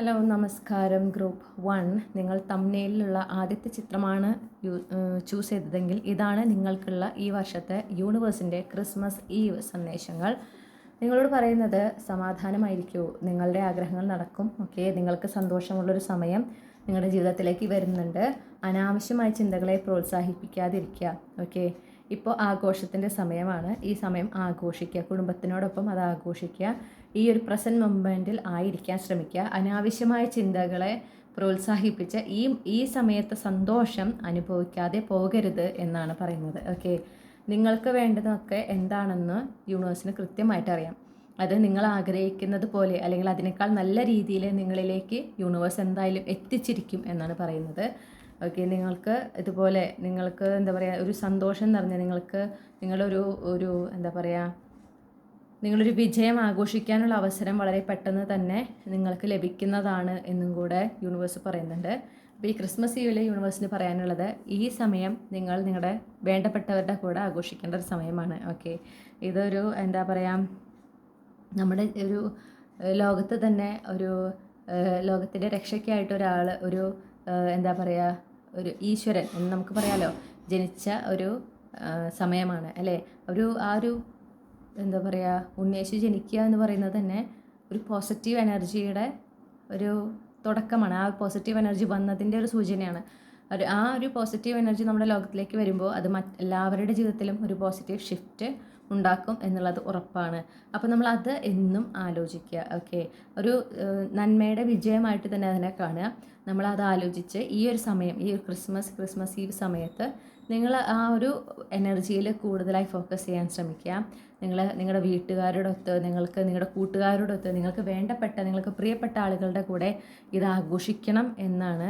Hello നമസ്കാരം. Group one. നിങ്ങൾ തമ്മിലുള്ള ആദ്യത്തെ ചിത്രമാണ് ചൂസ് ചെയ്തതെങ്കിൽ ഇതാണ് നിങ്ങൾക്കുള്ള ഈ വർഷത്തെ യൂണിവേഴ്സിന്റെ ക്രിസ്മസ് ഈവ് സന്ദേശങ്ങൾ. നിങ്ങളോട് പറയുന്നത് സമാധാനമായിരിക്കൂ. നിങ്ങളുടെ ആഗ്രഹങ്ങൾ നടക്കും. ഓക്കെ നിങ്ങൾക്ക് സന്തോഷമുള്ളൊരു സമയം നിങ്ങളുടെ ജീവിതത്തിലേക്ക് വരുന്നുണ്ട്. അനാവശ്യമായ ചിന്തകളെ പ്രോത്സാഹിപ്പിക്കാതിരിക്കുക. ഓക്കെ ഇപ്പോൾ ആഘോഷത്തിന്റെ സമയമാണ്. ഈ സമയം ആഘോഷിക്കുക. കുടുംബത്തിനോടൊപ്പം അത് ആഘോഷിക്കുക. ഈ ഒരു പ്രസന്റ് മൊമെന്റിൽ ആയിരിക്കാൻ ശ്രമിക്കുക. അനാവശ്യമായ ചിന്തകളെ പ്രോത്സാഹിപ്പിച്ച് ഈ ഈ സമയത്ത് സന്തോഷം അനുഭവിക്കാതെ പോകരുത് എന്നാണ് പറയുന്നത്. ഓക്കെ നിങ്ങൾക്ക് വേണ്ടതൊക്കെ എന്താണെന്ന് യൂണിവേഴ്സിന് കൃത്യമായിട്ട് അറിയാം. അത് നിങ്ങൾ ആഗ്രഹിക്കുന്നത് പോലെ അല്ലെങ്കിൽ അതിനേക്കാൾ നല്ല രീതിയിൽ നിങ്ങളിലേക്ക് യൂണിവേഴ്സ് എന്തായാലും എത്തിച്ചിരിക്കും എന്നാണ് പറയുന്നത്. ഓക്കെ നിങ്ങൾക്ക് ഇതുപോലെ നിങ്ങൾക്ക് എന്താ പറയുക ഒരു സന്തോഷം നിറഞ്ഞ നിങ്ങൾക്ക് നിങ്ങളൊരു ഒരു എന്താ പറയുക നിങ്ങളൊരു വിജയം ആഘോഷിക്കാനുള്ള അവസരം വളരെ പെട്ടെന്ന് തന്നെ നിങ്ങൾക്ക് ലഭിക്കുന്നതാണ് എന്നും കൂടെ യൂണിവേഴ്സ് പറയുന്നുണ്ട്. അപ്പോൾ ഈ ക്രിസ്മസ് ഈവിൽ യൂണിവേഴ്സിന് പറയാനുള്ളത് ഈ സമയം നിങ്ങൾ നിങ്ങളുടെ വേണ്ടപ്പെട്ടവരുടെ കൂടെ ആഘോഷിക്കേണ്ട ഒരു സമയമാണ്. ഓക്കെ ഇതൊരു എന്താ പറയുക നമ്മുടെ ഒരു ലോകത്ത് തന്നെ ഒരു ലോകത്തിന്റെ രക്ഷയ്ക്കായിട്ട് ഒരാൾ ഒരു എന്താ പറയുക ഒരു ഈശ്വരൻ എന്ന് നമുക്ക് പറയാലോ ജനിച്ച ഒരു സമയമാണ്. അല്ലേ? ഒരു ആ ഒരു എന്താ പറയുക ഉണ്ണിയേശു ജനിക്കുക എന്ന് പറയുന്നത് തന്നെ ഒരു പോസിറ്റീവ് എനർജിയുടെ ഒരു തുടക്കമാണ്. ആ പോസിറ്റീവ് എനർജി വന്നതിന്റെ ഒരു സൂചനയാണ്. ഒരു ആ ഒരു പോസിറ്റീവ് എനർജി നമ്മുടെ ലോകത്തിലേക്ക് വരുമ്പോൾ അത് മറ്റ് എല്ലാവരുടെ ജീവിതത്തിലും ഒരു പോസിറ്റീവ് ഷിഫ്റ്റ് ഉണ്ടാക്കും എന്നുള്ളത് ഉറപ്പാണ്. അപ്പോൾ നമ്മൾ അത് എന്നും ആലോചിക്കുക ഓക്കെ ഒരു നന്മയുടെ വിജയമായിട്ട് തന്നെ അതിനെ കാണുക. നമ്മൾ അത് ആലോചിച്ച് ഈ ഒരു സമയം ഈ ഒരു ക്രിസ്മസ് ക്രിസ്മസ് ഈ സമയത്ത് നിങ്ങൾ ആ ഒരു എനർജിയിൽ കൂടുതലായി ഫോക്കസ് ചെയ്യാൻ ശ്രമിക്കുക. നിങ്ങൾ നിങ്ങളുടെ വീട്ടുകാരോടൊത്ത് നിങ്ങൾക്ക് നിങ്ങളുടെ കൂട്ടുകാരോടൊത്ത് നിങ്ങൾക്ക് വേണ്ടപ്പെട്ട നിങ്ങൾക്ക് പ്രിയപ്പെട്ട ആളുകളുടെ കൂടെ ഇത് ആഘോഷിക്കണം എന്നാണ്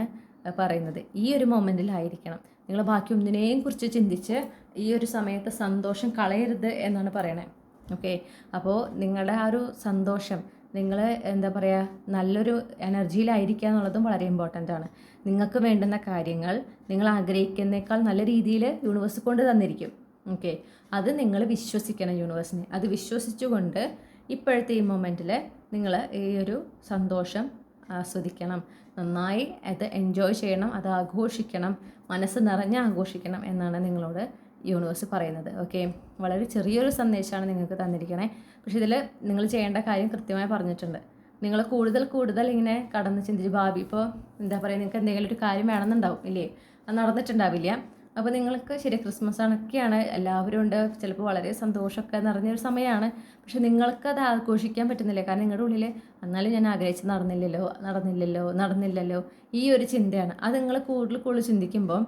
പറയുന്നത്. ഈ ഒരു മൊമെന്റിലായിരിക്കണം നിങ്ങൾ ബാക്കി ഒന്നിനെയും കുറിച്ച് ചിന്തിച്ച് ഈ ഒരു സമയത്ത് സന്തോഷം കളയരുത് എന്നാണ് പറയണേ. ഓക്കെ? അപ്പോൾ നിങ്ങളുടെ ആ ഒരു സന്തോഷം നിങ്ങൾ എന്താ പറയുക നല്ലൊരു എനർജിയിലായിരിക്കുക എന്നുള്ളതും വളരെ ഇമ്പോർട്ടന്റ് ആണ്. നിങ്ങൾക്ക് വേണ്ടുന്ന കാര്യങ്ങൾ നിങ്ങൾ ആഗ്രഹിക്കുന്നേക്കാൾ നല്ല രീതിയിൽ യൂണിവേഴ്സ് കൊണ്ട് തന്നിരിക്കും. ഓക്കെ. അത് നിങ്ങൾ വിശ്വസിക്കണം യൂണിവേഴ്സിനെ. അത് വിശ്വസിച്ചുകൊണ്ട് ഇപ്പോഴത്തെ ഈ മൊമെന്റിൽ നിങ്ങൾ ഈ ഒരു സന്തോഷം ആസ്വദിക്കണം. നന്നായി അത് എൻജോയ് ചെയ്യണം അത് ആഘോഷിക്കണം മനസ്സ് നിറഞ്ഞ് ആഘോഷിക്കണം എന്നാണ് നിങ്ങളോട് യൂണിവേഴ്സ് പറയുന്നത്. ഓക്കെ. വളരെ ചെറിയൊരു സന്ദേശമാണ് നിങ്ങൾക്ക് തന്നിരിക്കണേ. പക്ഷേ ഇതിൽ നിങ്ങൾ ചെയ്യേണ്ട കാര്യം കൃത്യമായി പറഞ്ഞിട്ടുണ്ട്. നിങ്ങൾ കൂടുതൽ കൂടുതൽ ഇങ്ങനെ കടന്ന് ചിന്തിച്ച് ഭാവി ഇപ്പോൾ എന്താ പറയുക നിങ്ങൾക്ക് എന്തെങ്കിലും ഒരു കാര്യം വേണമെന്നുണ്ടാവും ഇല്ലേ? അത് നടന്നിട്ടുണ്ടാവില്ല. അപ്പോൾ നിങ്ങൾക്ക് ശരി ക്രിസ്മസ് ആണൊക്കെയാണ് എല്ലാവരും ഉണ്ട്. ചിലപ്പോൾ വളരെ സന്തോഷമൊക്കെ നിറഞ്ഞൊരു സമയമാണ് പക്ഷെ നിങ്ങൾക്ക് അത് ആഘോഷിക്കാൻ പറ്റുന്നില്ല? കാരണം നിങ്ങളുടെ ഉള്ളിൽ എന്നാലും ഞാൻ ആഗ്രഹിച്ച് നടന്നില്ലല്ലോ നടന്നില്ലല്ലോ നടന്നില്ലല്ലോ. ഈ ഒരു ചിന്തയാണ്. അത് നിങ്ങൾ കൂടുതൽ കൂടുതൽ ചിന്തിക്കുമ്പോൾ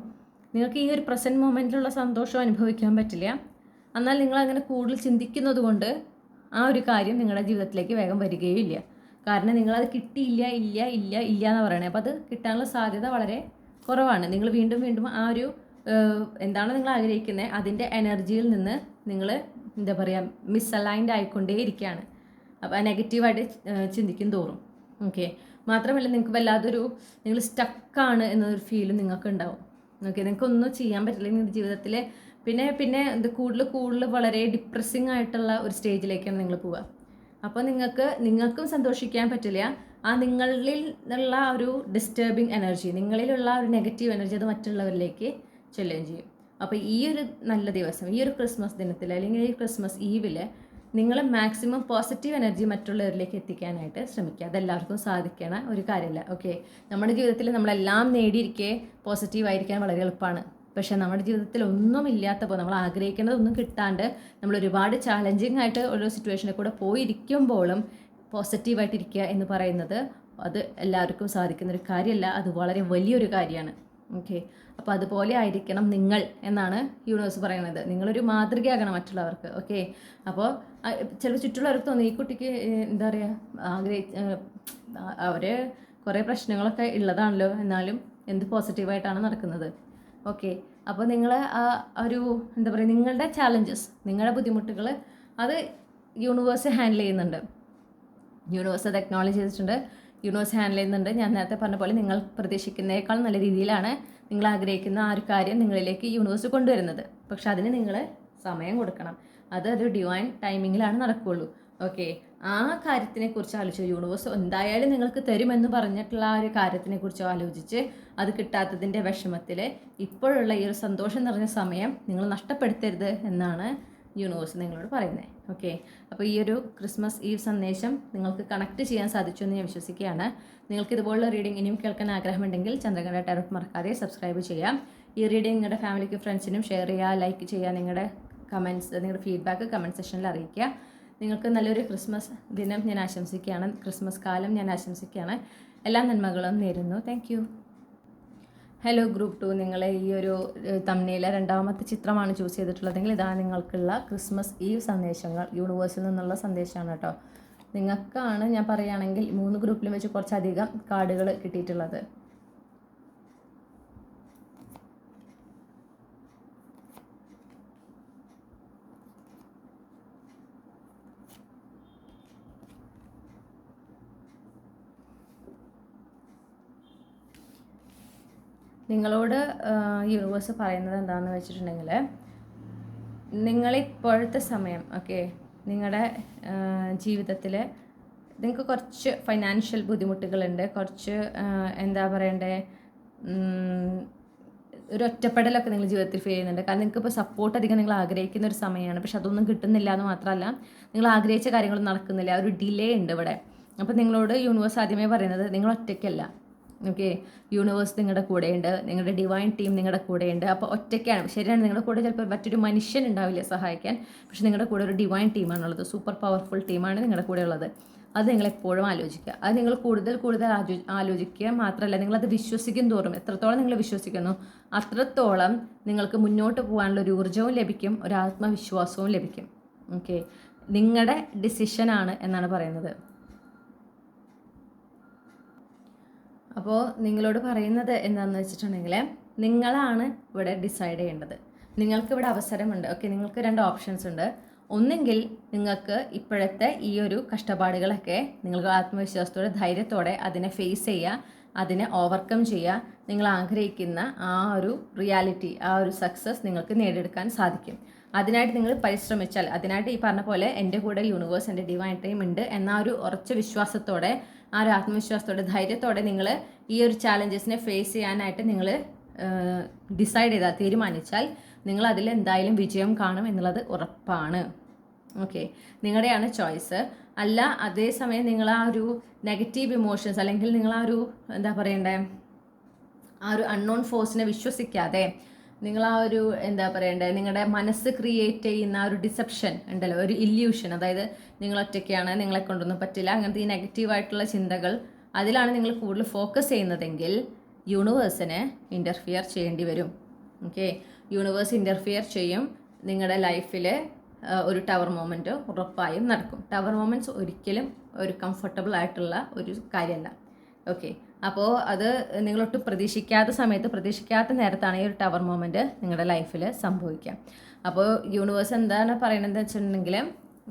നിങ്ങൾക്ക് ഈ ഒരു പ്രസന്റ് മൊമെന്റിലുള്ള സന്തോഷം അനുഭവിക്കാൻ പറ്റില്ല. എന്നാൽ നിങ്ങൾ അങ്ങനെ കൂടുതൽ ചിന്തിക്കുന്നത് കൊണ്ട് ആ ഒരു കാര്യം നിങ്ങളുടെ ജീവിതത്തിലേക്ക് വേഗം വരികയും ഇല്ല കാരണം നിങ്ങളത് കിട്ടിയില്ല ഇല്ല ഇല്ല ഇല്ല എന്ന് പറയണേ. അപ്പോൾ അത് കിട്ടാനുള്ള സാധ്യത വളരെ കുറവാണ്. നിങ്ങൾ വീണ്ടും വീണ്ടും ആ ഒരു എന്താണ് നിങ്ങൾ ആഗ്രഹിക്കുന്നത് അതിന്റെ എനർജിയിൽ നിന്ന് നിങ്ങൾ എന്താ പറയുക മിസ്അലൈൻഡ് ആയിക്കൊണ്ടേ ഇരിക്കുകയാണ് അപ്പോൾ നെഗറ്റീവായിട്ട് ചിന്തിക്കും തോറും. ഓക്കെ മാത്രമല്ല നിങ്ങൾക്ക് വല്ലാതൊരു നിങ്ങൾ സ്റ്റക്കാണ് എന്നൊരു ഫീലും നിങ്ങൾക്ക് ഉണ്ടാവും ഓക്കെ നിങ്ങൾക്ക് ഒന്നും ചെയ്യാൻ പറ്റില്ല നിങ്ങളുടെ ജീവിതത്തിൽ പിന്നെ പിന്നെ ഇത് കൂടുതൽ കൂടുതൽ വളരെ ഡിപ്രസ്സിങ് ആയിട്ടുള്ള ഒരു സ്റ്റേജിലേക്കാണ് നിങ്ങൾ പോവുക. അപ്പോൾ നിങ്ങൾക്ക് നിങ്ങൾക്കും സന്തോഷിക്കാൻ പറ്റില്ല. ആ നിങ്ങളിൽ ഉള്ള ഒരു ഡിസ്റ്റർബിങ് എനർജി നിങ്ങളിലുള്ള ഒരു നെഗറ്റീവ് എനർജി അത് മറ്റുള്ളവരിലേക്ക് ചെല്ലുകയും ചെയ്യും. അപ്പോൾ ഈ ഒരു നല്ല ദിവസം ഈ ഒരു ക്രിസ്മസ് ദിനത്തിൽ അല്ലെങ്കിൽ ഈ ക്രിസ്മസ് ഈവിൽ നിങ്ങൾ മാക്സിമം പോസിറ്റീവ് എനർജി മറ്റുള്ളവരിലേക്ക് എത്തിക്കാനായിട്ട് ശ്രമിക്കുക. അതെല്ലാവർക്കും സാധിക്കണ ഒരു കാര്യമല്ല ഓക്കെ നമ്മുടെ ജീവിതത്തിൽ നമ്മളെല്ലാം നേടിയിരിക്കെ പോസിറ്റീവ് ആയിരിക്കാൻ വളരെ എളുപ്പമാണ് പക്ഷേ നമ്മുടെ ജീവിതത്തിൽ ഒന്നും ഇല്ലാത്തപ്പോൾ നമ്മൾ ആഗ്രഹിക്കുന്നതൊന്നും കിട്ടാണ്ട് നമ്മൾ ഒരുപാട് ചാലഞ്ചിങ് ആയിട്ട് ഓരോ സിറ്റുവേഷനിൽ കൂടെ പോയിരിക്കുമ്പോഴും പോസിറ്റീവായിട്ടിരിക്കുക എന്ന് പറയുന്നത് അത് എല്ലാവർക്കും സാധിക്കുന്ന ഒരു കാര്യമല്ല അത് വളരെ വലിയൊരു കാര്യമാണ്. ഓക്കെ അപ്പോൾ അതുപോലെ ആയിരിക്കണം നിങ്ങൾ എന്നാണ് യൂണിവേഴ്സ് പറയുന്നത്. നിങ്ങളൊരു മാതൃകയാകണം മറ്റുള്ളവർക്ക്. ഓക്കെ അപ്പോൾ ചിലപ്പോൾ ചുറ്റുള്ളവർക്ക് തോന്നി ഈ കുട്ടിക്ക് എന്താ പറയുക ആഗ്രഹി അവർ കുറേ പ്രശ്നങ്ങളൊക്കെ ഉള്ളതാണല്ലോ. എന്നാലും എന്ത് പോസിറ്റീവായിട്ടാണ് നടക്കുന്നത്. ഓക്കെ അപ്പോൾ നിങ്ങൾ ആ ഒരു എന്താ പറയുക നിങ്ങളുടെ ചാലഞ്ചസ് നിങ്ങളുടെ ബുദ്ധിമുട്ടുകൾ അത് യൂണിവേഴ്സ് ഹാൻഡിൽ ചെയ്യുന്നുണ്ട്. യൂണിവേഴ്സ് അത് അക്നോളജ് ചെയ്തിട്ടുണ്ട്. യൂണിവേഴ്സ് ഹാൻഡിൽ ചെയ്യുന്നുണ്ട്. ഞാൻ നേരത്തെ പറഞ്ഞ പോലെ നിങ്ങൾ പ്രതീക്ഷിക്കുന്നതിനേക്കാൾ നല്ല രീതിയിലാണ് നിങ്ങൾ ആഗ്രഹിക്കുന്ന ആ ഒരു കാര്യം നിങ്ങളിലേക്ക് യൂണിവേഴ്സ് കൊണ്ടുവരുന്നത്. പക്ഷെ അതിന് നിങ്ങൾ സമയം കൊടുക്കണം. അത് ഒരു ഡിവൈൻ ടൈമിങ്ങിലാണ് നടക്കുകയുള്ളൂ. ഓക്കെ ആ കാര്യത്തിനെ കുറിച്ച് ആലോചിച്ചു യൂണിവേഴ്സ് എന്തായാലും നിങ്ങൾക്ക് തരുമെന്ന് പറഞ്ഞിട്ടുള്ള ആ ഒരു കാര്യത്തിനെ കുറിച്ച് ആലോചിച്ച് അത് കിട്ടാത്തതിന്റെ വിഷമത്തിൽ ഇപ്പോഴുള്ള ഈ ഒരു സന്തോഷം നിറഞ്ഞ സമയം നിങ്ങൾ നഷ്ടപ്പെടുത്തരുത് എന്നാണ് യൂണിവേഴ്സ് നിങ്ങളോട് പറയുന്നത് ഓക്കെ അപ്പോൾ ഈ ഒരു ക്രിസ്മസ് ഈ സന്ദേശം നിങ്ങൾക്ക് കണക്ട് ചെയ്യാൻ സാധിച്ചു എന്ന് ഞാൻ വിശ്വസിക്കുകയാണ്. നിങ്ങൾക്ക് ഇതുപോലുള്ള റീഡിംഗ് ഇനിയും കേൾക്കാൻ ആഗ്രഹമുണ്ടെങ്കിൽ ചന്ദ്രകല ടെറഫ് മറക്കാതെ സബ്സ്ക്രൈബ് ചെയ്യാം ഈ റീഡിംഗ് നിങ്ങളുടെ ഫാമിലിക്ക് ഫ്രണ്ട്സിനും ഷെയർ ചെയ്യുക ലൈക്ക് ചെയ്യുക നിങ്ങളുടെ കമന്റ്സ് നിങ്ങളുടെ ഫീഡ്ബാക്ക് കമന്റ് സെക്ഷനിൽ അറിയിക്കുക. നിങ്ങൾക്ക് നല്ലൊരു ക്രിസ്മസ് ദിനം ഞാൻ ആശംസിക്കുകയാണ്. ക്രിസ്മസ് കാലം ഞാൻ ആശംസിക്കുകയാണ്. എല്ലാ നന്മകളും നേരുന്നു. താങ്ക് ഹലോ ഗ്രൂപ്പ് ടു നിങ്ങളെ ഈ ഒരു തമ്മിലെ രണ്ടാമത്തെ ചിത്രമാണ് ചൂസ് ചെയ്തിട്ടുള്ളതെങ്കിൽ ഇതാണ് നിങ്ങൾക്കുള്ള ക്രിസ്മസ് ഈവ് സന്ദേശങ്ങൾ യൂണിവേഴ്സിൽ നിന്നുള്ള സന്ദേശമാണ് കേട്ടോ. നിങ്ങൾക്കാണ് ഞാൻ പറയുകയാണെങ്കിൽ മൂന്ന് ഗ്രൂപ്പിലും വെച്ച് കുറച്ചധികം കാർഡുകൾ കിട്ടിയിട്ടുള്ളത്. നിങ്ങളോട് യൂണിവേഴ്സ് പറയുന്നത് എന്താണെന്ന് വെച്ചിട്ടുണ്ടെങ്കിൽ നിങ്ങളിപ്പോഴത്തെ സമയം ഓക്കെ നിങ്ങളുടെ ജീവിതത്തിൽ നിങ്ങൾക്ക് കുറച്ച് ഫൈനാൻഷ്യൽ ബുദ്ധിമുട്ടുകളുണ്ട്. കുറച്ച് എന്താ പറയണ്ടേ ഒരു ഒറ്റപ്പെടലൊക്കെ നിങ്ങൾ ജീവിതത്തിൽ ഫീൽ ചെയ്യുന്നുണ്ട്. കാരണം നിങ്ങൾക്ക് ഇപ്പോൾ സപ്പോർട്ട് അധികം നിങ്ങൾ ആഗ്രഹിക്കുന്ന ഒരു സമയമാണ് പക്ഷെ അതൊന്നും കിട്ടുന്നില്ല എന്ന് മാത്രമല്ല നിങ്ങൾ ആഗ്രഹിച്ച കാര്യങ്ങളൊന്നും നടക്കുന്നില്ല. ഒരു ഡിലേ ഉണ്ട് ഇവിടെ. അപ്പോൾ നിങ്ങളോട് യൂണിവേഴ്സ് ആദ്യമേ പറയുന്നത് നിങ്ങൾ ഒറ്റയ്ക്കല്ല. ഓക്കെ യൂണിവേഴ്സ് നിങ്ങളുടെ കൂടെയുണ്ട്. നിങ്ങളുടെ ഡിവൈൻ ടീം നിങ്ങളുടെ കൂടെയുണ്ട്. അപ്പോൾ ഒറ്റയ്ക്കാണ്. ശരിയാണ് നിങ്ങളുടെ കൂടെ ചിലപ്പോൾ മറ്റൊരു മനുഷ്യൻ ഉണ്ടാവില്ല സഹായിക്കാൻ. പക്ഷേ നിങ്ങളുടെ കൂടെ ഒരു ഡിവൈൻ ടീമാണുള്ളത് സൂപ്പർ പവർഫുൾ ടീമാണ് നിങ്ങളുടെ കൂടെ ഉള്ളത്. അത് നിങ്ങൾ എപ്പോഴും ആലോചിക്കുക. അത് നിങ്ങൾ കൂടുതൽ കൂടുതൽ ആലോ ആലോചിക്കുക മാത്രമല്ല നിങ്ങളത് വിശ്വസിക്കും തോറും. എത്രത്തോളം നിങ്ങൾ വിശ്വസിക്കുന്നു അത്രത്തോളം നിങ്ങൾക്ക് മുന്നോട്ട് പോകാനുള്ള ഒരു ഊർജവും ലഭിക്കും ഒരു ആത്മവിശ്വാസവും ലഭിക്കും. ഓക്കെ നിങ്ങളുടെ ഡിസിഷനാണ് എന്നാണ് പറയുന്നത്. അപ്പോൾ നിങ്ങളോട് പറയുന്നത് എന്താണെന്ന് വെച്ചിട്ടുണ്ടെങ്കിൽ നിങ്ങളാണ് ഇവിടെ ഡിസൈഡ് ചെയ്യേണ്ടത്. നിങ്ങൾക്ക് ഇവിടെ അവസരമുണ്ട്. ഓക്കെ നിങ്ങൾക്ക് രണ്ട് ഓപ്ഷൻസ് ഉണ്ട്. ഒന്നെങ്കിൽ നിങ്ങൾക്ക് ഇപ്പോഴത്തെ ഈ ഒരു കഷ്ടപ്പാടുകളൊക്കെ നിങ്ങൾക്ക് ആത്മവിശ്വാസത്തോടെ ധൈര്യത്തോടെ അതിനെ ഫേസ് ചെയ്യുക അതിനെ ഓവർകം ചെയ്യുക നിങ്ങൾ ആഗ്രഹിക്കുന്ന ആ ഒരു റിയാലിറ്റി ആ ഒരു സക്സസ് നിങ്ങൾക്ക് നേടിയെടുക്കാൻ സാധിക്കും. അതിനായിട്ട് നിങ്ങൾ പരിശ്രമിച്ചാൽ അതിനായിട്ട് ഈ പറഞ്ഞ പോലെ എന്റെ കൂടെ യൂണിവേഴ്സ് എന്റെ ഡിവൈൻ ടൈം ഉണ്ട് എന്ന ഒരു ഉറച്ച വിശ്വാസത്തോടെ ആ ഒരു ആത്മവിശ്വാസത്തോടെ ധൈര്യത്തോടെ നിങ്ങൾ ഈ ഒരു ചാലഞ്ചസിനെ ഫേസ് ചെയ്യാനായിട്ട് നിങ്ങൾ ഡിസൈഡ് ചെയ്താൽ തീരുമാനിച്ചാൽ നിങ്ങൾ അതിൽ എന്തായാലും വിജയം കാണും എന്നുള്ളത് ഉറപ്പാണ്. ഓക്കെ നിങ്ങളുടെയാണ് ചോയ്സ് അല്ല അതേസമയം നിങ്ങൾ ആ ഒരു നെഗറ്റീവ് ഇമോഷൻസ് അല്ലെങ്കിൽ നിങ്ങൾ ആ ഒരു എന്താ പറയണ്ടേ ആ ഒരു അൺനോൺ ഫോഴ്സിനെ വിശ്വസിക്കാതെ നിങ്ങൾ ആ ഒരു എന്താ പറയണ്ടേ നിങ്ങളുടെ മനസ്സ് ക്രിയേറ്റ് ചെയ്യുന്ന ഒരു ഡിസെപ്ഷൻ ഉണ്ടല്ലോ ഒരു ഇല്യൂഷൻ അതായത് നിങ്ങൾ ഒറ്റയ്ക്കാണ് നിങ്ങളെ കൊണ്ടൊന്നും പറ്റില്ല അങ്ങനത്തെ ഈ നെഗറ്റീവായിട്ടുള്ള ചിന്തകൾ അതിലാണ് നിങ്ങൾ കൂടുതൽ ഫോക്കസ് ചെയ്യുന്നതെങ്കിൽ യൂണിവേഴ്സിന് ഇന്റർഫിയർ ചെയ്യേണ്ടി വരും. ഓക്കെ യൂണിവേഴ്സ് ഇന്റർഫിയർ ചെയ്യും നിങ്ങളുടെ ലൈഫിൽ ഒരു ടവർ മൊമെന്റ് ഉറപ്പായും നടക്കും. ടവർ മൊമെന്റ്സ് ഒരിക്കലും ഒരു കംഫർട്ടബിൾ ആയിട്ടുള്ള ഒരു കാര്യമല്ല. ഓക്കെ അപ്പോൾ അത് നിങ്ങളൊട്ട് പ്രതീക്ഷിക്കാത്ത സമയത്ത് പ്രതീക്ഷിക്കാത്ത നേരത്താണ് ഈ ഒരു ടവർ മൊമെന്റ് നിങ്ങളുടെ ലൈഫിൽ സംഭവിക്കുക. അപ്പോൾ യൂണിവേഴ്സ് എന്താണ് പറയുന്നത് വെച്ചിട്ടുണ്ടെങ്കിൽ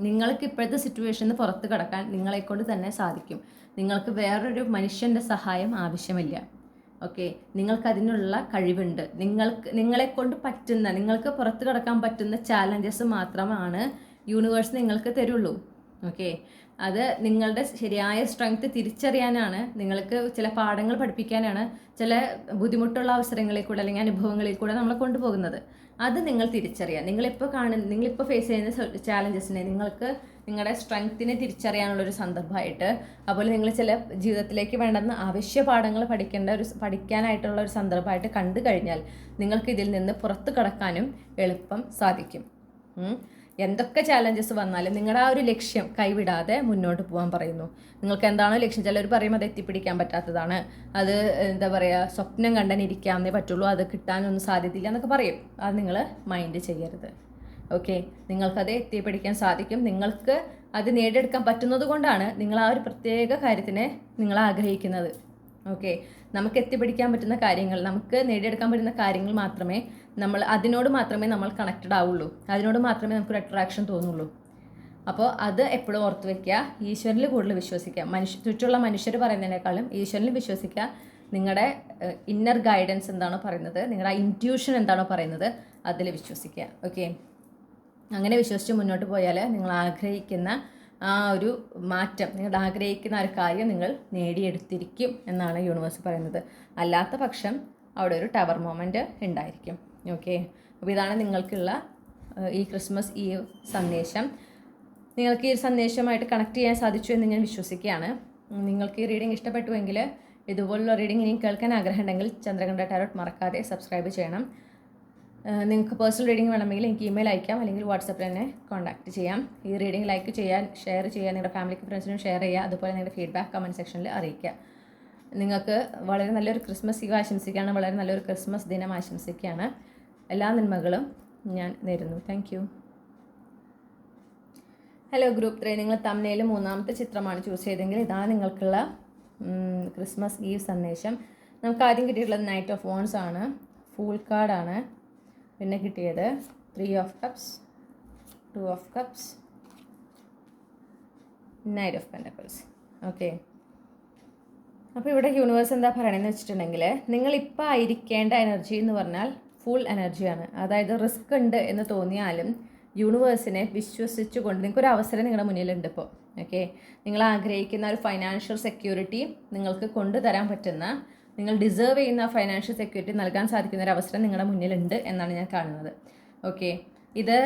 നിങ്ങൾക്ക് ഇപ്പോഴത്തെ സിറ്റുവേഷനിൽ പുറത്ത് കിടക്കാൻ നിങ്ങളെക്കൊണ്ട് തന്നെ സാധിക്കും. നിങ്ങൾക്ക് വേറൊരു മനുഷ്യന്റെ സഹായം ആവശ്യമില്ല. ഓക്കെ നിങ്ങൾക്ക് അതിനുള്ള കഴിവുണ്ട്. നിങ്ങൾക്ക് നിങ്ങളെക്കൊണ്ട് പറ്റുന്ന നിങ്ങൾക്ക് പുറത്ത് കിടക്കാൻ പറ്റുന്ന ചാലഞ്ചസ് മാത്രമാണ് യൂണിവേഴ്സ് നിങ്ങൾക്ക് തരുള്ളൂ. ഓക്കെ അത് നിങ്ങളുടെ ശരിയായ സ്ട്രെങ്ത് തിരിച്ചറിയാനാണ് നിങ്ങൾക്ക് ചില പാഠങ്ങൾ പഠിപ്പിക്കാനാണ് ചില ബുദ്ധിമുട്ടുള്ള അവസരങ്ങളിൽ കൂടെ അല്ലെങ്കിൽ അനുഭവങ്ങളിൽ കൂടെ നമ്മളെ കൊണ്ടുപോകുന്നത്. അത് നിങ്ങൾ തിരിച്ചറിയാം നിങ്ങളിപ്പോൾ കാണുന്ന നിങ്ങളിപ്പോൾ ഫേസ് ചെയ്യുന്ന ചാലഞ്ചസിനെ നിങ്ങൾക്ക് നിങ്ങളുടെ സ്ട്രെങ്ത്തിനെ തിരിച്ചറിയാനുള്ള ഒരു സന്ദർഭമായിട്ട് അതുപോലെ നിങ്ങൾ ചില ജീവിതത്തിലേക്ക് വേണ്ടുന്ന ആവശ്യ പാഠങ്ങൾ പഠിക്കേണ്ട ഒരു പഠിക്കാനായിട്ടുള്ള ഒരു സന്ദർഭമായിട്ട് കണ്ടു കഴിഞ്ഞാൽ നിങ്ങൾക്ക് ഇതിൽ നിന്ന് പുറത്തു കടക്കാനും എളുപ്പം സാധിക്കും. എന്തൊക്കെ ചാലഞ്ചസ് വന്നാലും നിങ്ങളുടെ ആ ഒരു ലക്ഷ്യം കൈവിടാതെ മുന്നോട്ട് പോകാൻ പറയുന്നു. നിങ്ങൾക്ക് എന്താണോ ലക്ഷ്യം ചിലർ പറയും അത് എത്തിപ്പിടിക്കാൻ പറ്റാത്തതാണ്. അത് എന്താ പറയുക സ്വപ്നം കണ്ടനിരിക്കാമെന്നേ പറ്റുള്ളൂ. അത് കിട്ടാനൊന്നും സാധ്യതയില്ല എന്നൊക്കെ പറയും. അത് നിങ്ങൾ മൈൻഡ് ചെയ്യരുത്. ഓക്കെ നിങ്ങൾക്കത് എത്തിപ്പിടിക്കാൻ സാധിക്കും. നിങ്ങൾക്ക് അത് നേടിയെടുക്കാൻ പറ്റുന്നത് കൊണ്ടാണ് നിങ്ങൾ ആ ഒരു പ്രത്യേക കാര്യത്തിനെ നിങ്ങൾ ആഗ്രഹിക്കുന്നത്. ഓക്കെ. നമുക്ക് എത്തിപ്പിടിക്കാൻ പറ്റുന്ന കാര്യങ്ങൾ നമുക്ക് നേടിയെടുക്കാൻ പറ്റുന്ന കാര്യങ്ങൾ മാത്രമേ നമ്മൾ അതിനോട് മാത്രമേ നമ്മൾ കണക്റ്റഡ് ആവുള്ളൂ. അതിനോട് മാത്രമേ നമുക്കൊരു അട്രാക്ഷൻ തോന്നുള്ളൂ. അപ്പോൾ അത് എപ്പോഴും ഓർത്ത് വയ്ക്കുക ഈശ്വരനിൽ കൂടുതൽ വിശ്വസിക്കുക. മനുഷ്യ ചുറ്റുള്ള മനുഷ്യർ പറയുന്നതിനേക്കാളും ഈശ്വരനിൽ വിശ്വസിക്കുക. നിങ്ങളുടെ ഇന്നർ ഗൈഡൻസ് എന്താണോ പറയുന്നത് നിങ്ങളുടെ ഇന്റ്യൂഷൻ എന്താണോ പറയുന്നത് അതിൽ വിശ്വസിക്കുക. ഓക്കെ. അങ്ങനെ വിശ്വസിച്ച് മുന്നോട്ട് പോയാൽ നിങ്ങൾ ആഗ്രഹിക്കുന്ന ആ ഒരു മാറ്റം നിങ്ങൾ ആഗ്രഹിക്കുന്ന ഒരു കാര്യം നിങ്ങൾ നേടിയെടുത്തിരിക്കും എന്നാണ് യൂണിവേഴ്സ് പറയുന്നത്. അല്ലാത്ത പക്ഷം അവിടെ ഒരു ടവർ മൊമെന്റ് ഉണ്ടായിരിക്കും. ഓക്കെ അപ്പോൾ ഇതാണ് നിങ്ങൾക്കുള്ള ഈ ക്രിസ്മസ് ഈ സന്ദേശം. നിങ്ങൾക്ക് ഈ സന്ദേശമായിട്ട് കണക്ട് ചെയ്യാൻ സാധിച്ചു എന്ന് ഞാൻ വിശ്വസിക്കുകയാണ്. നിങ്ങൾക്ക് ഈ റീഡിംഗ് ഇഷ്ടപ്പെട്ടുവെങ്കിൽ ഇതുപോലുള്ള റീഡിംഗ് ഇനി കേൾക്കാൻ ആഗ്രഹമുണ്ടെങ്കിൽ ചന്ദ്രകണ്ഠ ടാരോട്ട് മറക്കാതെ സബ്സ്ക്രൈബ് ചെയ്യണം. നിങ്ങൾക്ക് പേഴ്സണൽ റീഡിംഗ് വേണമെങ്കിൽ എനിക്ക് ഇമെയിൽ അയക്കാം അല്ലെങ്കിൽ വാട്സപ്പിൽ തന്നെ കോൺടാക്റ്റ് ചെയ്യാം. ഈ റീഡിംഗ് ലൈക്ക് ചെയ്യാൻ ഷെയർ ചെയ്യാൻ നിങ്ങളുടെ ഫാമിലിക്ക് ഫ്രണ്ട്സിനും ഷെയർ ചെയ്യുക അതുപോലെ നിങ്ങളുടെ ഫീഡ്ബാക്ക് കമന്റ് സെക്ഷനിൽ അറിയിക്കുക. നിങ്ങൾക്ക് വളരെ നല്ലൊരു ക്രിസ്മസ് ഇവ ആശംസിക്കുകയാണ് വളരെ നല്ലൊരു ക്രിസ്മസ് ദിനം ആശംസിക്കുകയാണ്. എല്ലാ നന്മകളും ഞാൻ നേരുന്നു. താങ്ക് ഹലോ ഗ്രൂപ്പ് ത്രീ നിങ്ങൾ തമ്മിൽ മൂന്നാമത്തെ ചിത്രമാണ് ചൂസ് ചെയ്തെങ്കിൽ ഇതാണ് നിങ്ങൾക്കുള്ള ക്രിസ്മസ് ഈവ് സന്ദേശം. നമുക്ക് ആദ്യം കിട്ടിയിട്ടുള്ളത് നൈറ്റ് ഓഫ് വോൺസ് ആണ്. ഫൂൾ കാർഡാണ് പിന്നെ കിട്ടിയത് three of cups two of cups knight of pentacles okay അപ്പോൾ ഇവിടെ യൂണിവേഴ്സ് എന്താ പറയണമെന്ന് വെച്ചിട്ടുണ്ടെങ്കിൽ നിങ്ങളിപ്പോൾ ആയിരിക്കേണ്ട എനർജി എന്ന് പറഞ്ഞാൽ ഫുൾ എനർജിയാണ് അതായത് റിസ്ക് ഉണ്ട് എന്ന് തോന്നിയാലും യൂണിവേഴ്സിനെ വിശ്വസിച്ചുകൊണ്ട് നിങ്ങൾക്കൊരു അവസരം നിങ്ങളുടെ മുന്നിലുണ്ട് ഇപ്പോൾ ഓക്കെ നിങ്ങൾ ആഗ്രഹിക്കുന്ന ഒരു ഫൈനാൻഷ്യൽ സെക്യൂരിറ്റി നിങ്ങൾക്ക് കൊണ്ടുതരാൻ പറ്റുന്ന നിങ്ങൾ ഡിസേർവ് ചെയ്യുന്ന ഫൈനാൻഷ്യൽ സെക്യൂരിറ്റി നൽകാൻ സാധിക്കുന്ന ഒരു അവസരം നിങ്ങളുടെ മുന്നിലുണ്ട് എന്നാണ് ഞാൻ കാണുന്നത്. ഓക്കെ ഇത്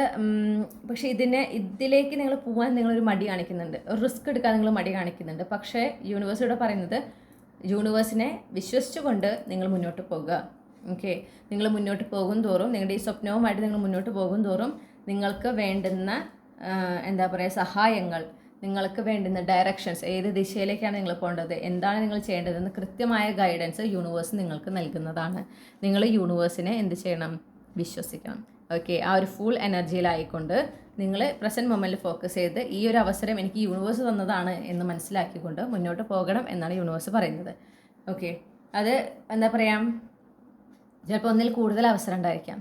പക്ഷേ ഇതിനെ ഇതിലേക്ക് നിങ്ങൾ പോകാൻ നിങ്ങളൊരു മടി കാണിക്കുന്നുണ്ട്. ഒരു റിസ്ക് എടുക്കാൻ നിങ്ങൾ മടി കാണിക്കുന്നുണ്ട്. പക്ഷേ യൂണിവേഴ്സ് പറയുന്നത് യൂണിവേഴ്സിനെ വിശ്വസിച്ചുകൊണ്ട് നിങ്ങൾ മുന്നോട്ട് പോകുക. ഓക്കെ നിങ്ങൾ മുന്നോട്ട് പോകും തോറും നിങ്ങളുടെ ഈ സ്വപ്നവുമായിട്ട് നിങ്ങൾ മുന്നോട്ട് പോകും തോറും നിങ്ങൾക്ക് വേണ്ടുന്ന എന്താ പറയുക സഹായങ്ങൾ നിങ്ങൾക്ക് വേണ്ടുന്ന ഡയറക്ഷൻസ് ഏത് ദിശയിലേക്കാണ് നിങ്ങൾ പോകേണ്ടത് എന്താണ് നിങ്ങൾ ചെയ്യേണ്ടതെന്ന് കൃത്യമായ ഗൈഡൻസ് യൂണിവേഴ്സ് നിങ്ങൾക്ക് നൽകുന്നതാണ്. നിങ്ങൾ യൂണിവേഴ്സിനെ എന്ത് ചെയ്യണം? വിശ്വസിക്കണം. ഓക്കെ ആ ഒരു ഫുൾ എനർജിയിലായിക്കൊണ്ട് നിങ്ങൾ പ്രസന്റ് മൊമെന്റിൽ ഫോക്കസ് ചെയ്ത് ഈ ഒരു അവസരം എനിക്ക് യൂണിവേഴ്സ് തന്നതാണ് എന്ന് മനസ്സിലാക്കിക്കൊണ്ട് മുന്നോട്ട് പോകണം എന്നാണ് യൂണിവേഴ്സ് പറയുന്നത്. ഓക്കെ അത് എന്താ പറയുക ചിലപ്പോൾ ഒന്നിൽ കൂടുതൽ അവസരം ഉണ്ടായിരിക്കാം.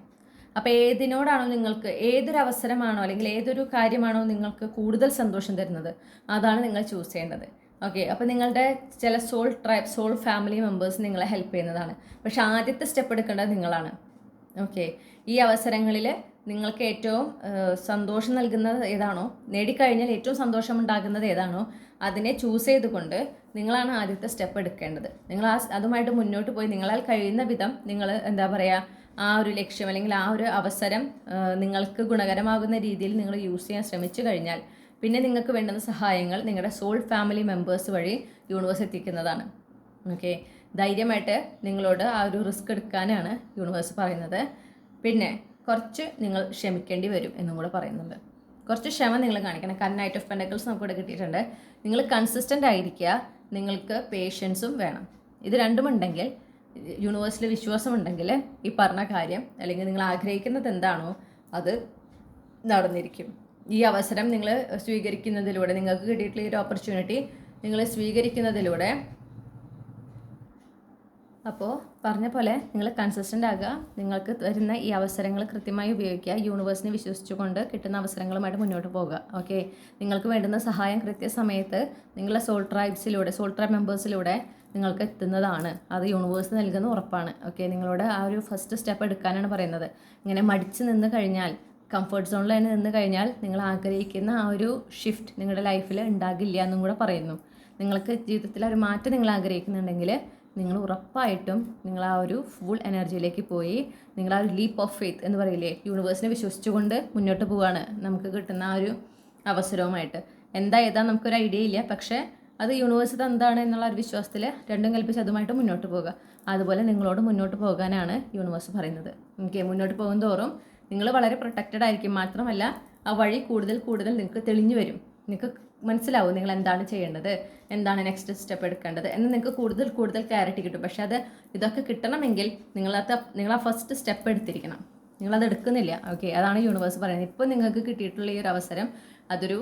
അപ്പോൾ ഏതിനോടാണോ നിങ്ങൾക്ക് ഏതൊരു അവസരമാണോ അല്ലെങ്കിൽ ഏതൊരു കാര്യമാണോ നിങ്ങൾക്ക് കൂടുതൽ സന്തോഷം തരുന്നത് അതാണ് നിങ്ങൾ ചൂസ് ചെയ്യേണ്ടത്. ഓക്കെ അപ്പോൾ നിങ്ങളുടെ ചില soul tribe soul family members നിങ്ങളെ ഹെൽപ്പ് ചെയ്യുന്നതാണ്. പക്ഷെ ആദ്യത്തെ സ്റ്റെപ്പ് എടുക്കേണ്ടത് നിങ്ങളാണ്. ഓക്കെ ഈ അവസരങ്ങളിൽ നിങ്ങൾക്ക് ഏറ്റവും സന്തോഷം നൽകുന്നത് ഏതാണോ നേടിക്കഴിഞ്ഞാൽ ഏറ്റവും സന്തോഷം ഉണ്ടാകുന്നത് ഏതാണോ അതിനെ ചൂസ് ചെയ്തുകൊണ്ട് നിങ്ങളാണ് ആദ്യത്തെ സ്റ്റെപ്പ് എടുക്കേണ്ടത്. നിങ്ങൾ ആ അതുമായിട്ട് മുന്നോട്ട് പോയി നിങ്ങളാൽ കഴിയുന്ന വിധം നിങ്ങൾ എന്താ പറയുക ആ ഒരു ലക്ഷ്യം അല്ലെങ്കിൽ ആ ഒരു അവസരം നിങ്ങൾക്ക് ഗുണകരമാകുന്ന രീതിയിൽ നിങ്ങൾ യൂസ് ചെയ്യാൻ ശ്രമിച്ചു കഴിഞ്ഞാൽ പിന്നെ നിങ്ങൾക്ക് വേണ്ടുന്ന സഹായങ്ങൾ നിങ്ങളുടെ സോൾ ഫാമിലി മെമ്പേഴ്സ് വഴി യൂണിവേഴ്സ് എത്തിക്കുന്നതാണ്. ഓക്കെ? ധൈര്യമായിട്ട് നിങ്ങളോട് ആ ഒരു റിസ്ക് എടുക്കാനാണ് യൂണിവേഴ്സ് പറയുന്നത്. പിന്നെ കുറച്ച് നിങ്ങൾ ക്ഷമിക്കേണ്ടി വരും എന്നും കൂടെ പറയുന്നുണ്ട്. കുറച്ച് ക്ഷമ നിങ്ങൾ കാണിക്കണം. കാരണം നൈറ്റ് ഓഫ് പെൻഡക്കിൾസ് നമുക്ക് ഇവിടെ കിട്ടിയിട്ടുണ്ട്. നിങ്ങൾ കൺസിസ്റ്റന്റ് ആയിരിക്കുക. നിങ്ങൾക്ക് പേഷ്യൻസും വേണം. ഇത് രണ്ടും ഉണ്ടെങ്കിൽ യൂണിവേഴ്സിൽ വിശ്വാസമുണ്ടെങ്കിൽ ഈ പറഞ്ഞ കാര്യം അല്ലെങ്കിൽ നിങ്ങൾ ആഗ്രഹിക്കുന്നത് എന്താണോ അത് നടന്നിരിക്കും. ഈ അവസരം നിങ്ങൾ സ്വീകരിക്കുന്നതിലൂടെ നിങ്ങൾക്ക് കിട്ടിയിട്ടുള്ള ഈ ഒരു ഓപ്പർച്യൂണിറ്റി നിങ്ങൾ സ്വീകരിക്കുന്നതിലൂടെ അപ്പോൾ പറഞ്ഞ പോലെ നിങ്ങൾ കൺസിസ്റ്റന്റ് ആകുക നിങ്ങൾക്ക് വരുന്ന ഈ അവസരങ്ങൾ കൃത്യമായി ഉപയോഗിക്കുക യൂണിവേഴ്സിനെ വിശ്വസിച്ചുകൊണ്ട് കിട്ടുന്ന അവസരങ്ങളുമായിട്ട് മുന്നോട്ട് പോകുക ഓക്കെ നിങ്ങൾക്ക് വേണ്ടുന്ന സഹായം കൃത്യസമയത്ത് നിങ്ങളുടെ സോൾ ട്രൈബ്സിലൂടെ സോൾ ട്രൈബ് മെമ്പേഴ്സിലൂടെ നിങ്ങൾക്ക് എത്തുന്നതാണ്. അത് യൂണിവേഴ്സ് നൽകുന്ന ഉറപ്പാണ്. ഓക്കെ നിങ്ങളോട് ആ ഒരു ഫസ്റ്റ് സ്റ്റെപ്പ് എടുക്കാനാണ് പറയുന്നത്. ഇങ്ങനെ മടിച്ച് നിന്ന് കഴിഞ്ഞാൽ കംഫർട്ട് സോണിൽ തന്നെ നിന്ന് കഴിഞ്ഞാൽ നിങ്ങൾ ആഗ്രഹിക്കുന്ന ആ ഒരു ഷിഫ്റ്റ് നിങ്ങളുടെ ലൈഫിൽ ഉണ്ടാകില്ല എന്നും കൂടെ പറയുന്നു. നിങ്ങൾക്ക് ജീവിതത്തിൽ ഒരു മാറ്റം നിങ്ങൾ ആഗ്രഹിക്കുന്നുണ്ടെങ്കിൽ നിങ്ങൾ ഉറപ്പായിട്ടും നിങ്ങൾ ആ ഒരു ഫുൾ എനർജിയിലേക്ക് പോയി നിങ്ങൾ ആ ഒരു ലീപ്പ് ഓഫ് ഫെയ്ത്ത് എന്ന് പറയില്ലേ യൂണിവേഴ്സിനെ വിശ്വസിച്ചുകൊണ്ട് മുന്നോട്ട് പോവുകയാണ് നമുക്ക് കിട്ടുന്ന ആ ഒരു അവസരവുമായിട്ട്. എന്താ ഏതാ നമുക്കൊരു ഐഡിയ ഇല്ല പക്ഷേ അത് യൂണിവേഴ്സ് എന്താണ് എന്നുള്ള ഒരു വിശ്വാസത്തിൽ രണ്ടും കൽപ്പിച്ച് അതുമായിട്ട് മുന്നോട്ട് പോകുക അതുപോലെ നിങ്ങളോട് മുന്നോട്ട് പോകാനാണ് യൂണിവേഴ്സ് പറയുന്നത്. ഓക്കെ മുന്നോട്ട് പോകും തോറും നിങ്ങൾ വളരെ പ്രൊട്ടക്റ്റഡ് ആയിരിക്കും. മാത്രമല്ല ആ വഴി കൂടുതൽ കൂടുതൽ നിങ്ങൾക്ക് തെളിഞ്ഞു വരും. നിങ്ങൾക്ക് മനസ്സിലാവും നിങ്ങൾ എന്താണ് ചെയ്യേണ്ടത് എന്താണ് നെക്സ്റ്റ് സ്റ്റെപ്പ് എടുക്കേണ്ടത് എന്ന് നിങ്ങൾക്ക് കൂടുതൽ കൂടുതൽ ക്ലാരിറ്റി കിട്ടും. പക്ഷേ അത് ഇതൊക്കെ കിട്ടണമെങ്കിൽ നിങ്ങളത് നിങ്ങൾ ആ ഫസ്റ്റ് സ്റ്റെപ്പ് എടുത്തിരിക്കണം. നിങ്ങളത് എടുക്കുന്നില്ല. ഓക്കെ അതാണ് യൂണിവേഴ്സ് പറയുന്നത്. ഇപ്പോൾ നിങ്ങൾക്ക് കിട്ടിയിട്ടുള്ള ഈ ഒരു അവസരം അതൊരു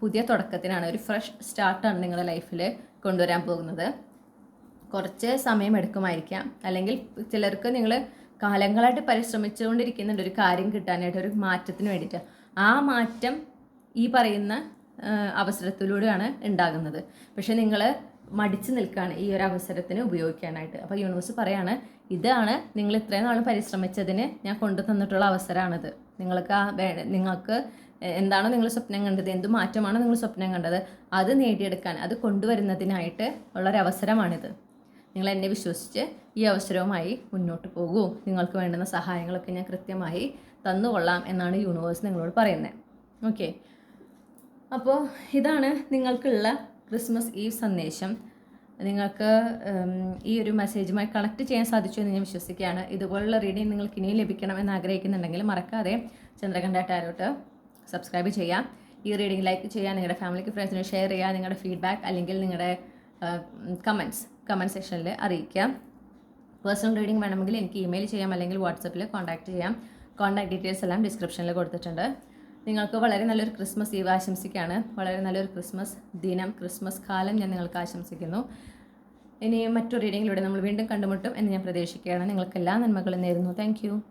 പുതിയ തുടക്കത്തിനാണ് ഒരു ഫ്രഷ് സ്റ്റാർട്ടാണ് നിങ്ങളുടെ ലൈഫിൽ കൊണ്ടുവരാൻ പോകുന്നത്. കുറച്ച് സമയം എടുക്കുമായിരിക്കാം. അല്ലെങ്കിൽ ചിലർക്ക് നിങ്ങൾ കാലങ്ങളായിട്ട് പരിശ്രമിച്ചുകൊണ്ടിരിക്കുന്നുണ്ട് ഒരു കാര്യം കിട്ടാനായിട്ട് ഒരു മാറ്റത്തിന് വേണ്ടിയിട്ട്. ആ മാറ്റം ഈ പറയുന്ന അവസരത്തിലൂടെയാണ് ഉണ്ടാകുന്നത്. പക്ഷേ നിങ്ങൾ മടിച്ചു നിൽക്കുകയാണ് ഈ ഒരു അവസരത്തിന് ഉപയോഗിക്കാനായിട്ട്. അപ്പോൾ യൂണിവേഴ്സ് പറയാണ് ഇതാണ് നിങ്ങൾ ഇത്രയും നാൾ പരിശ്രമിച്ചതിന് ഞാൻ കൊണ്ടു തന്നിട്ടുള്ള അവസരമാണിത് നിങ്ങൾക്ക് ആ നിങ്ങൾക്ക് എന്താണോ നിങ്ങൾ സ്വപ്നം കണ്ടത്? എന്ത് മാറ്റമാണോ നിങ്ങൾ സ്വപ്നം കണ്ടത്? അത് നേടിയെടുക്കാൻ അത് കൊണ്ടുവരുന്നതിനായിട്ട് ഉള്ളൊരവസരമാണിത് നിങ്ങൾ എന്നെ വിശ്വസിച്ച് ഈ അവസരവുമായി മുന്നോട്ട് പോകൂ. നിങ്ങൾക്ക് വേണ്ടുന്ന സഹായങ്ങളൊക്കെ ഞാൻ കൃത്യമായി തന്നുകൊള്ളാം എന്നാണ് യൂണിവേഴ്സ് നിങ്ങളോട് പറയുന്നത്. ഓക്കെ. അപ്പോൾ ഇതാണ് നിങ്ങൾക്കുള്ള ക്രിസ്മസ് ഈവ് സന്ദേശം. നിങ്ങൾക്ക് ഈ ഒരു മെസ്സേജുമായി കണക്ട് ചെയ്യാൻ സാധിച്ചു എന്ന് ഞാൻ വിശ്വസിക്കുകയാണ്. ഇതുപോലുള്ള റീഡിങ് നിങ്ങൾക്ക് ഇനിയും ലഭിക്കണമെന്ന് ആഗ്രഹിക്കുന്നുണ്ടെങ്കിൽ മറക്കാതെ ചന്ദ്രകണ്ഠ ടാരോട്ട് സബ്സ്ക്രൈബ് ചെയ്യാം ഈ റീഡിംഗ് ലൈക്ക് ചെയ്യാം നിങ്ങളുടെ ഫാമിലിക്ക് ഫ്രണ്ട്സിന് ഷെയർ ചെയ്യുക നിങ്ങളുടെ ഫീഡ്ബാക്ക് അല്ലെങ്കിൽ നിങ്ങളുടെ കമന്റ്സ് കമന്റ് സെക്ഷനിൽ അറിയിക്കാം പേഴ്സണൽ റീഡിംഗ് വേണമെങ്കിൽ എനിക്ക് ഇമെയിൽ ചെയ്യാം അല്ലെങ്കിൽ വാട്സപ്പിൽ കോൺടാക്റ്റ് ചെയ്യാം. കോൺടാക്ട് ഡീറ്റെയിൽസ് എല്ലാം ഡിസ്ക്രിപ്ഷനിൽ കൊടുത്തിട്ടുണ്ട്. നിങ്ങൾക്ക് വളരെ നല്ലൊരു ക്രിസ്മസ് ഈവ് ആശംസിക്കുകയാണ്. വളരെ നല്ലൊരു ക്രിസ്മസ് ദിനം ക്രിസ്മസ് കാലം ഞാൻ നിങ്ങൾക്ക് ആശംസിക്കുന്നു. ഇനി മറ്റൊരു റീഡിങ്ങിലൂടെ നമ്മൾ വീണ്ടും കണ്ടുമുട്ടും എന്ന് ഞാൻ പ്രതീക്ഷിക്കുകയാണ്. നിങ്ങൾക്ക് എല്ലാ നന്മകളും നേരുന്നു. താങ്ക്